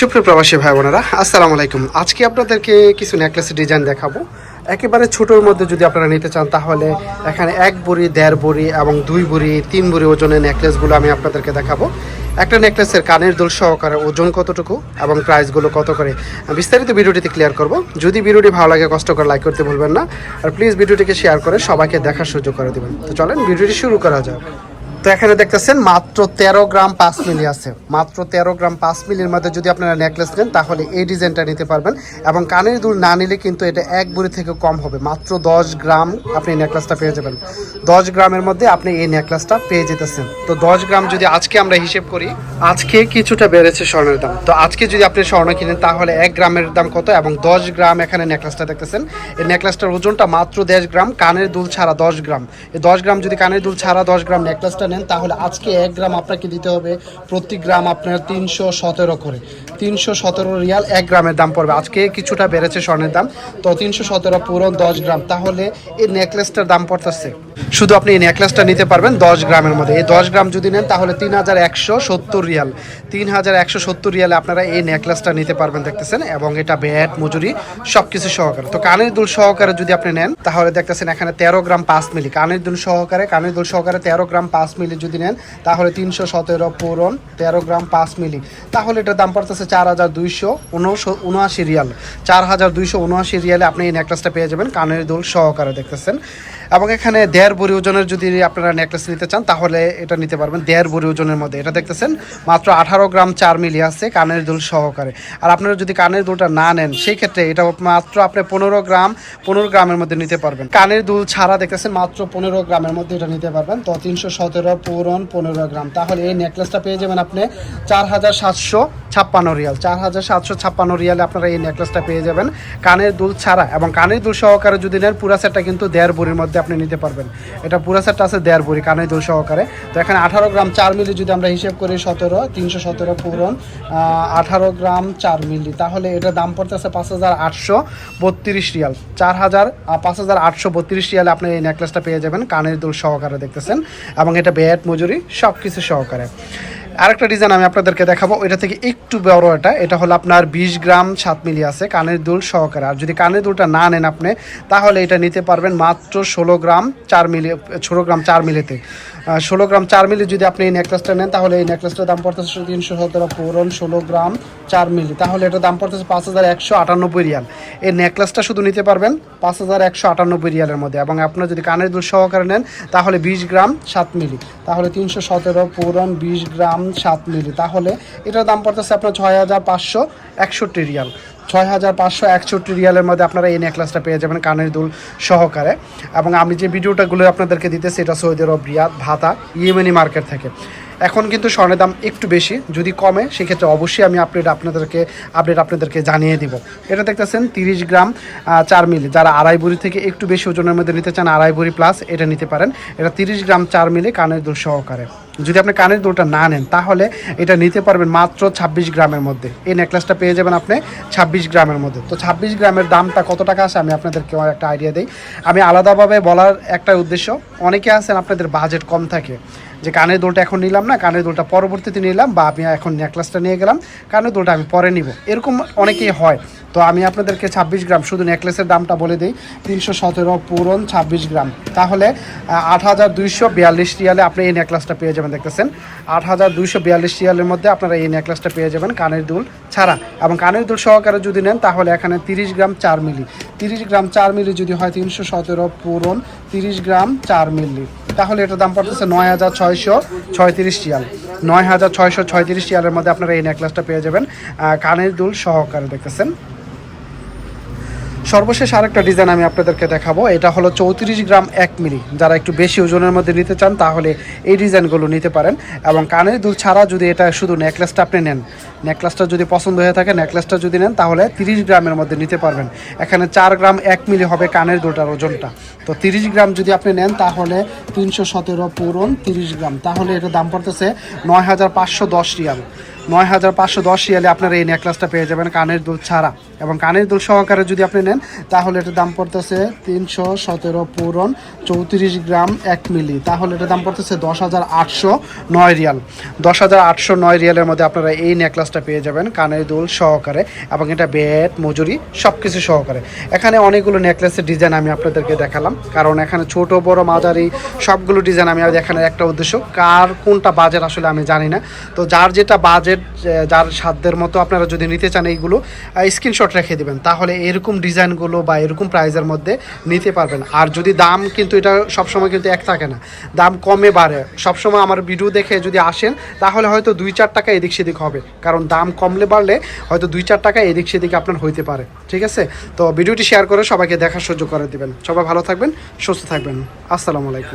সুপ্রিয় প্রবাসী ভাই বোনেরা, আসসালামু আলাইকুম। আজকে আপনাদেরকে কিছু নেকলেসের ডিজাইন দেখাবো। একেবারে ছোটোর মধ্যে যদি আপনারা নিতে চান, তাহলে এখানে এক বড়ি, দেড় বড়ি এবং দুই বড়ি, তিন বড়ি ওজনের নেকলেসগুলো আমি আপনাদেরকে দেখাবো। একটা নেকলেসের কানের দোল সহকারে ওজন কতটুকু এবং প্রাইসগুলো কত করে, বিস্তারিত ভিডিওটিতে ক্লিয়ার করব। যদি ভিডিওটি ভালো লাগে, কষ্ট করে লাইক করতে ভুলবেন না। আর প্লিজ ভিডিওটিকে শেয়ার করে সবাইকে দেখার সুযোগ করে দেবেন। তো চলেন, ভিডিওটি শুরু করা যাক। তো এখানে দেখতেছেন মাত্র তেরো গ্রাম পাঁচ মিলি আছে। মাত্র তেরো গ্রাম পাঁচ মিলির মধ্যে যদি আপনারা নেকলেস নেন, তাহলে এই ডিজাইনটা নিতে পারবেন। এবং কানের দুল না নিলে কিন্তু এটা এক বুড়ি থেকে কম হবে। মাত্র দশ গ্রাম আপনি নেকলেসটা পেয়ে যাবেন। দশ গ্রামের মধ্যে আপনি এই নেকলেসটা পেয়ে যেতেছেন। তো দশ গ্রাম যদি আজকে আমরা হিসেব করি, আজকে কিছুটা বেড়েছে স্বর্ণের দাম। তো আজকে যদি আপনি স্বর্ণ কিনেন, তাহলে এক গ্রামের দাম কত? এবং দশ গ্রাম এখানে নেকলেসটা দেখতেছেন। এই নেকলেসটার ওজনটা মাত্র দেড় গ্রাম, কানের দুল ছাড়া দশ গ্রাম। এই দশ গ্রাম যদি কানের দুল ছাড়া দশ গ্রাম নেকলেসটা নেন, তাহলে আজকে এক গ্রাম আপনাকে দিতে হবে প্রতি গ্রাম আপনার তিনশো সতেরো করে। তিনশো সতেরো রিয়াল এক গ্রামের দাম পড়বে। আজকে কিছুটা বেড়েছে স্বর্ণের দাম। তো তিনশো সতেরো পুরো দশ গ্রাম। তাহলে এই নেকলেসটার দাম পড়তেছে। শুধু আপনি এই নেকলেসটা নিতে পারবেন দশ গ্রামের মধ্যে। এই দশ গ্রাম যদি নেন, তাহলে তিন হাজার একশো সত্তর রিয়াল। তিন হাজার একশো সত্তর রিয়ালে আপনারা এই নেকলেসটা নিতে পারবেন, দেখতেছেন? এবং এটা ব্যাট, মজুরি সব কিছু সহকারে। তো কানের দুল সহকারে যদি আপনি নেন, তাহলে দেখতেছেন এখানে তেরো গ্রাম পাঁচ মিলি। কানের দুল সহকারে, কানের দুল সহকারে তেরো গ্রাম পাঁচ মিলি যদি নেন, তাহলে তিনশো সতেরো পূরণ, তেরো গ্রাম পাঁচ মিলি। তাহলে এটার দাম পড়তেছে চার হাজার দুইশো উনআশি রিয়াল। চার হাজার দুইশো উনআশি রিয়ালে আপনি এই নেকলেসটা পেয়ে যাবেন, কানের দুল সহকারে দেখতেছেন। এবং এখানে দেড় বড়ি ওজনের যদি আপনারা নেকলেস নিতে চান, তাহলে এটা নিতে পারবেন দেড় বড়ি ওজনের মধ্যে। এটা দেখতেছেন, মাত্র আঠারো গ্রাম চার মিলি আছে কানের দুল সহকারে। আর আপনারা যদি কানের দুলটা না নেন সেই ক্ষেত্রে এটা মাত্র আপনি পনেরো গ্রাম, পনেরো গ্রামের মধ্যে নিতে পারবেন। কানের দুল ছাড়া দেখতেছেন, মাত্র পনেরো গ্রামের মধ্যে এটা নিতে পারবেন। তো তিনশো সতেরো পূরণ পনেরো গ্রাম। তাহলে এই নেকলেসটা পেয়ে যাবেন আপনি চার হাজার সাতশো। ছাপ্পান্ন রিয়াল। চার হাজার সাতশো ছাপ্পান্ন রিয়ালে আপনারা এই নেকলেসটা পেয়ে যাবেন। কানের দুল ছাড়া এবং কানের দুল সহকারে যদি নেন, পুরা সেটটা কিন্তু দেড় বড়ির মধ্যে আপনি নিতে পারবেন। এটা পুরা সেটটা আছে দেড় বড়ি, কানের দুল সহকারে। তো এখানে আঠারো গ্রাম চার মিলি যদি আমরা হিসেব করি, সতেরো, তিনশো সতেরো পূরণ আঠারো গ্রাম চার মিলি। তাহলে এটা দাম পড়তেছে পাঁচ হাজার আটশো বত্রিশ রিয়াল। চার হাজার পাঁচ হাজার আটশো বত্রিশ রিয়ালে আপনি এই নেকলেসটা পেয়ে যাবেন, কানের দুল সহকারে দেখতেছেন। এবং এটা বেয়াট মজুরি সব কিছু সহকারে। আরেকটা ডিজাইন আমি আপনাদেরকে দেখাবো এটা থেকে একটু বড় এটা। এটা হলো আপনার বিশ গ্রাম সাত মিলি আছে, কানের দুল সহকারে। আর যদি কানের দুলটা না নেন আপনি, তাহলে এটা নিতে পারবেন মাত্র ষোলো গ্রাম চার মিলি, ষোলো গ্রাম চার মিলিতে। ষোলো গ্রাম চার মিলি যদি আপনি এই নেকলেসটা নেন, তাহলে এই নেকলেসটার দাম পড়তেছে তিনশো সতেরো পূরণ ষোলো গ্রাম। চার মিলি। তাহলে এটার দাম পড়তেছে পাঁচ হাজার একশো আটানব্বই রিয়াল। এই নেকলেসটা শুধু নিতে পারবেন পাঁচ হাজার একশো আটানব্বই রিয়ালের মধ্যে। এবং আপনার যদি কানের দুল সহকারে নেন, তাহলে বিশ গ্রাম সাত মিলি। তাহলে তিনশো সতেরো পূরণ বিশ গ্রাম সাত মিলি। তাহলে এটার দাম পড়তেছে আপনার ছয় হাজার পাঁচশো একষট্টি রিয়াল। ছয় হাজার পাঁচশো একষট্টি রিয়ালের মধ্যে আপনারা এই নেকলেসটা পেয়ে যাবেন কানের দুল সহকারে। এবং আমি যে ভিডিওটাগুলো আপনাদেরকে দিতেছি, এটা সৌদি আরব, রিয়াদ, ভাতা, ইয়েমেনি মার্কেট থেকে। এখন কিন্তু স্বর্ণের দাম একটু বেশি, যদি কমে, সেক্ষেত্রে অবশ্যই আমি আপডেট আপনাদেরকে আপডেট আপনাদেরকে জানিয়ে দিব। এটা দেখতেছেন তিরিশ গ্রাম চার মিলি। যারা আড়াই বুড়ি থেকে একটু বেশি ওজনের মধ্যে নিতে চান, আড়াই বুড়ি প্লাস এটা নিতে পারেন। এটা তিরিশ গ্রাম, চার মিলি কানের দুল সহকারে। যদি আপনি কানের দুলটা না নেন, তাহলে এটা নিতে পারবেন মাত্র ছাব্বিশ গ্রামের মধ্যে। এই নেকলেসটা পেয়ে যাবেন আপনি ছাব্বিশ গ্রামের মধ্যে। তো ছাব্বিশ গ্রামের দামটা কত টাকা আছে, আমি আপনাদেরকে একটা আইডিয়া দিই। আমি আলাদাভাবে বলার একটা উদ্দেশ্য, অনেকে আছেন আপনাদের বাজেট কম থাকে। যে কানের দোলটা এখন নিলাম না, কানের দোলটা পরবর্তীতে নিলাম বা আমি এখন নেকলেসটা নিয়ে গেলাম, কানের দোলটা আমি পরে নিব। এরকম অনেকেই হয়। তো আমি আপনাদেরকে ছাব্বিশ গ্রাম, শুধু নেকলেসের দামটা বলে দিই, তিনশো সতেরো পূরণ ছাব্বিশ গ্রাম। তাহলে আট হাজার দুইশো বিয়াল্লিশ রিয়ালে আপনি এই নেকলেসটা পেয়ে যাবেন, দেখতেছেন? আট হাজার দুইশো বিয়াল্লিশ রিয়ালের মধ্যে আপনারা এই নেকলেসটা পেয়ে যাবেন কানের দুল ছাড়া। এবং কানের দুল সহকারে যদি নেন, তাহলে এখানে তিরিশ গ্রাম চার মিলি। তিরিশ গ্রাম চার মিলি যদি হয়, তিনশো সতেরো পূরণ তিরিশ গ্রাম চার মিলি। তাহলে এটার দাম পড়তেছে নয় হাজার ছয়শো ছয়ত্রিশ টিয়াল নয় হাজার ছয়শো ছয়ত্রিশ টিয়ালের মধ্যে আপনারা এই নেকলেসটা পেয়ে যাবেন। কানের দুল সহকারে দেখতেছেন। সর্বশেষ আরেকটা ডিজাইন আমি আপনাদেরকে দেখাবো। এটা হলো চৌত্রিশ গ্রাম এক মিলি। যারা একটু বেশি ওজনের মধ্যে নিতে চান, তাহলে এই ডিজাইনগুলো নিতে পারেন। এবং কানের দুল ছাড়া যদি এটা শুধু নেকলেসটা আপনি নেন নেকলেসটা যদি পছন্দ হয়ে থাকে নেকলেসটা যদি নেন, তাহলে তিরিশ গ্রামের মধ্যে নিতে পারবেন। এখানে চার গ্রাম এক মিলি হবে কানের দুলটার ওজনটা। তো তিরিশ গ্রাম যদি আপনি নেন, তাহলে তিনশো সতেরো পূরণ তিরিশ গ্রাম। তাহলে এটা দাম পড়তেছে নয় হাজার পাঁচশো দশ রিয়াল। নয় হাজার পাঁচশো দশ রিয়ালে আপনারা এই নেকলেসটা পেয়ে যাবেন কানের দুল ছাড়া। এবং কানের দুল সহকারে যদি আপনি নেন, তাহলে এটার দাম পড়তেছে তিনশো সতেরো পূরণ চৌত্রিশ গ্রাম এক মিলি। তাহলে এটার দাম পড়তেছে দশ হাজার আটশো নয় রিয়াল। দশ হাজার আটশো নয় রিয়ালের মধ্যে আপনারা এই নেকলেসটা পেয়ে যাবেন কানের দুল সহকারে এবং এটা বেড মজুরি সব কিছু সহকারে। এখানে অনেকগুলো নেকলেসের ডিজাইন আমি আপনাদেরকে দেখালাম। কারণ এখানে ছোট, বড়, মাঝারি সবগুলো ডিজাইন আমি দেখানোর একটা উদ্দেশ্য। কার কোনটা বাজেট আসলে আমি জানি না। তো যার যেটা বাজেট যার সাধ্যের মতো আপনারা যদি নিতে চান এইগুলো স্ক্রিনশট রেখে দিবেন। তাহলে এরকম ডিজাইনগুলো বা এরকম প্রাইজের মধ্যে নিতে পারবেন। আর যদি দাম কিন্তু এটা সবসময় কিন্তু এক থাকে না। দাম কমে বাড়ে। সবসময় আমার ভিডিও দেখে যদি আসেন, তাহলে হয়তো দুই চার টাকা এদিক সেদিক হবে। কারণ দাম কমলে বাড়লে হয়তো দুই চার টাকা এদিক সেদিক আপনার হইতে পারে। ঠিক আছে? তো ভিডিওটি শেয়ার করে সবাইকে দেখার সুযোগ করে দিবেন। সবাই ভালো থাকবেন, সুস্থ থাকবেন। আসসালামু আলাইকুম।